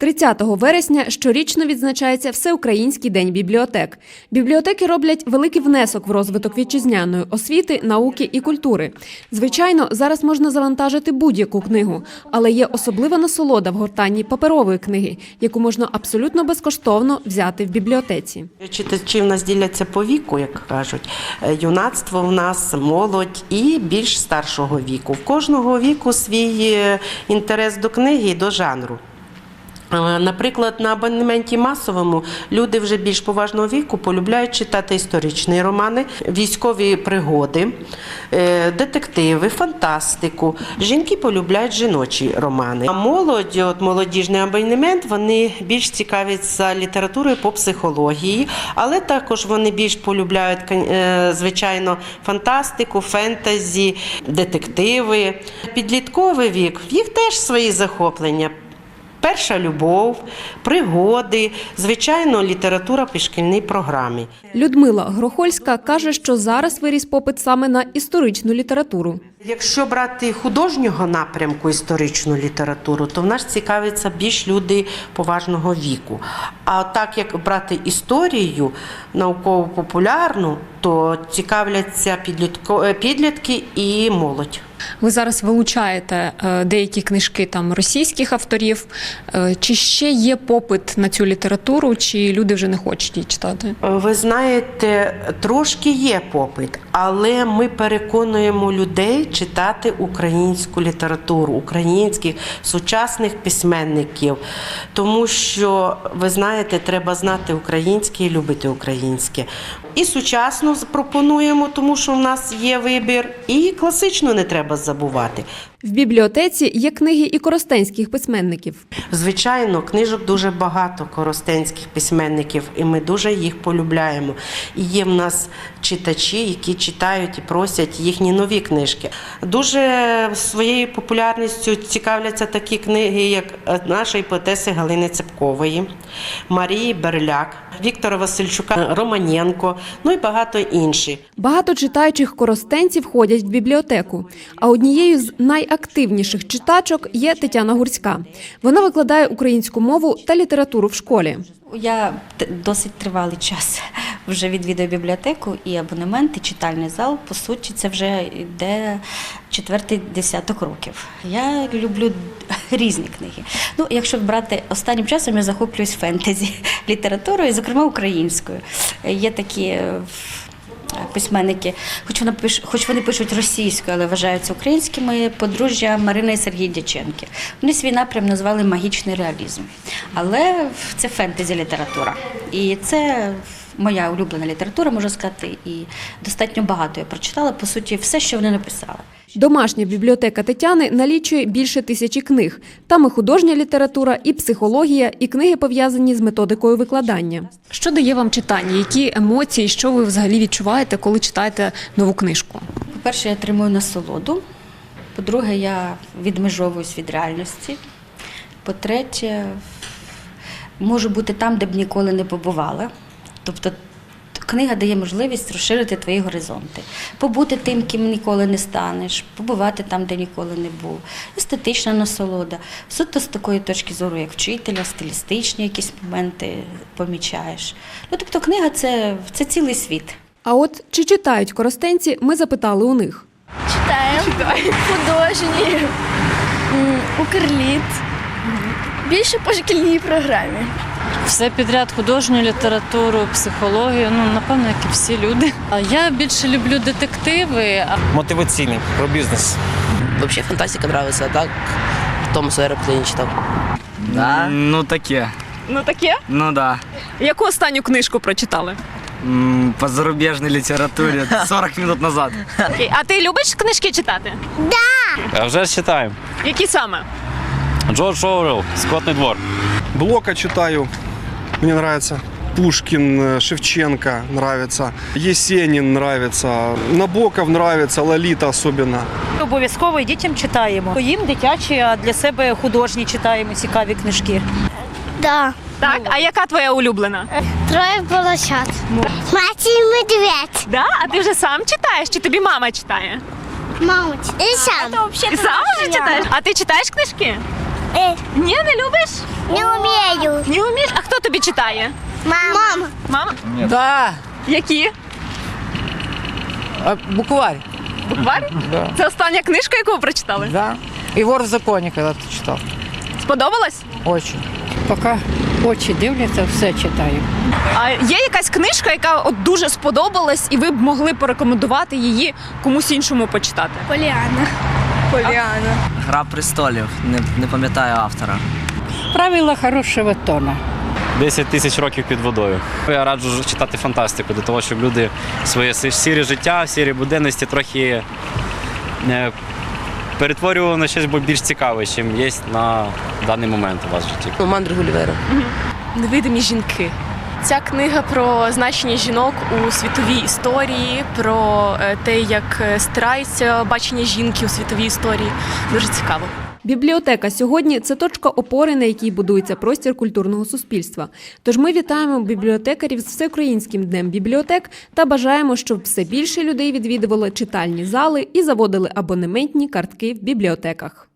30 вересня щорічно відзначається Всеукраїнський день бібліотек. Бібліотеки роблять великий внесок в розвиток вітчизняної освіти, науки і культури. Звичайно, зараз можна завантажити будь-яку книгу, але є особлива насолода в гортанні паперової книги, яку можна абсолютно безкоштовно взяти в бібліотеці. Читачі в нас діляться по віку, як кажуть. Е, Юнацтво в нас молодь і більш старшого віку. В кожного віку свій е, інтерес до книги і до жанру. Е, Наприклад, на абонементі масовому люди вже більш поважного віку полюбляють читати історичні романи, військові пригоди, е, детективи, фантастику. Жінки полюбляють жіночі романи. А молодь, от молодіжний абонемент, вони більш цікавляться літературою по психології, але також вони більш полюбляють, е, звичайно, фантастику, фентезі, детективи. Підлітковий вік, їх теж свої захоплення. Перша любов, пригоди, звичайно, література по шкільній програмі. Людмила Грохольська каже, що зараз виріс попит саме на історичну літературу. Якщо брати художнього напрямку історичну літературу, то в нас цікавляться більш люди поважного віку. А так як брати історію науково-популярну, то цікавляться е, підлітки і молодь. Ви зараз вилучаєте е, деякі книжки там російських авторів. Е, Чи ще є попит на цю літературу, чи люди вже не хочуть її читати? Ви знаєте, трошки є попит, але ми переконуємо людей читати українську літературу, українських сучасних письменників. Тому що ви знаєте, треба знати українське і любити українське. І сучасну пропонуємо, тому що в нас є вибір, і класичну не треба забувати. В бібліотеці є книги і коростенських письменників. Звичайно, книжок дуже багато коростенських письменників, і ми дуже їх полюбляємо. І є в нас читачі, які читають і просять їхні нові книжки. Дуже своєю популярністю цікавляться такі книги, як е, нашої поетеси Галини Цепкової, Марії Берляк, Віктора Васильчука, Романенко, ну і багато інших. Багато читаючих коростенців ходять в бібліотеку. А однією з найактивніших читачок є Тетяна Гурська. Вона викладає українську мову та літературу в школі. Я досить тривалий час вже відвідую бібліотеку і абонемент, і читальний зал. По суті, це вже йде четвертий десяток років. Я люблю різні книги. Ну, якщо брати останнім часом, я захоплююсь фентезі літературою, зокрема українською. Є такі. е, Письменники, хоч вони пиш, хоч вони пишуть російською, але вважаються українськими, подружжя Марина і Сергій Дяченки. Вони свій напрям назвали магічний реалізм. Але це фентезі література. І це моя улюблена література, можу сказати, і достатньо багато я прочитала, по суті, все, що вони написали. Домашня бібліотека Тетяни налічує більше тисячі книг. Там і художня література, і психологія, і книги пов'язані з методикою викладання. Що дає вам читання? Які емоції, що ви взагалі відчуваєте, коли читаєте нову книжку? По-перше, я отримую насолоду. По-друге, я відмежовуюсь від реальності. По-третє, можу бути там, де б ніколи не побувала. Тобто книга дає можливість розширити твої горизонти, побути тим, ким ніколи не станеш, побувати там, де ніколи не був. Естетична насолода. Суто з такої точки зору, як вчителя, стилістичні якісь моменти помічаєш. Ну, тобто, книга це, це цілий світ. А от чи читають коростенці, ми запитали у них. Читаємо художні, укрліт. Більше по шкільній програмі. Все підряд художню літературу, психологію, ну напевно, як і всі люди. А я більше люблю детективи. мотиваційний про бізнес. Вообще фантастика нравится, а так Том Сойера не читал. Да. Ну таке. Ну таке? Ну да. Яку останню книжку прочитали? М, По зарубіжній літературі 40 минут назад. Окей. А ти любиш книжки читати? А вже ж читаємо. Які саме? Джордж Оуэлл, Скотний двор. Блока читаю, мне нравится. Пушкин, э, Шевченко нравится, Есенин нравится, Набоков нравится, Лолита особенно. Обов'язково і дітям читаємо. Їм дитячі, а для себе художні читаємо цікаві книжки. Да. Так, а яка твоя улюблена? Троє волосят. Маті і медведь. Да? А ти вже сам читаєш, чи тобі мама читає? Мамуть. І сам. Ти сам вже читаєш? А ти читаєш книжки? Е, Ні, не любиш? не вмію. Не вмієш? А хто тобі читає? Мама. Мама? Да, Які? букварь. Букварь? Да. Це остання книжка, яку ви прочитали? Да. И вор в законе, когда ты читал. Сподобалась? Очень. Поки очі дивляться, все читаю. А є якась книжка, яка от дуже сподобалась, і ви б могли порекомендувати її комусь іншому почитати? Поліана. Поліана. Гра престолів, не, не пам'ятаю автора. Правила хорошого тона. 10 тисяч років під водою. Я раджу читати фантастику для того, щоб люди своє сірі життя, сірі буденності трохи е, перетворювали на щось більш цікаве, чим є на даний момент у вас в житті. Мандри Гулівера. Невидимі жінки. Ця книга про значення жінок у світовій історії, про е, те, як е, стирається бачення жінки у світовій історії. Дуже цікаво. Бібліотека сьогодні це точка опори, на якій будується простір культурного суспільства. Тож ми вітаємо бібліотекарів з всеукраїнським днем бібліотек та бажаємо, щоб все більше людей відвідували читальні зали і заводили абонементні картки в бібліотеках.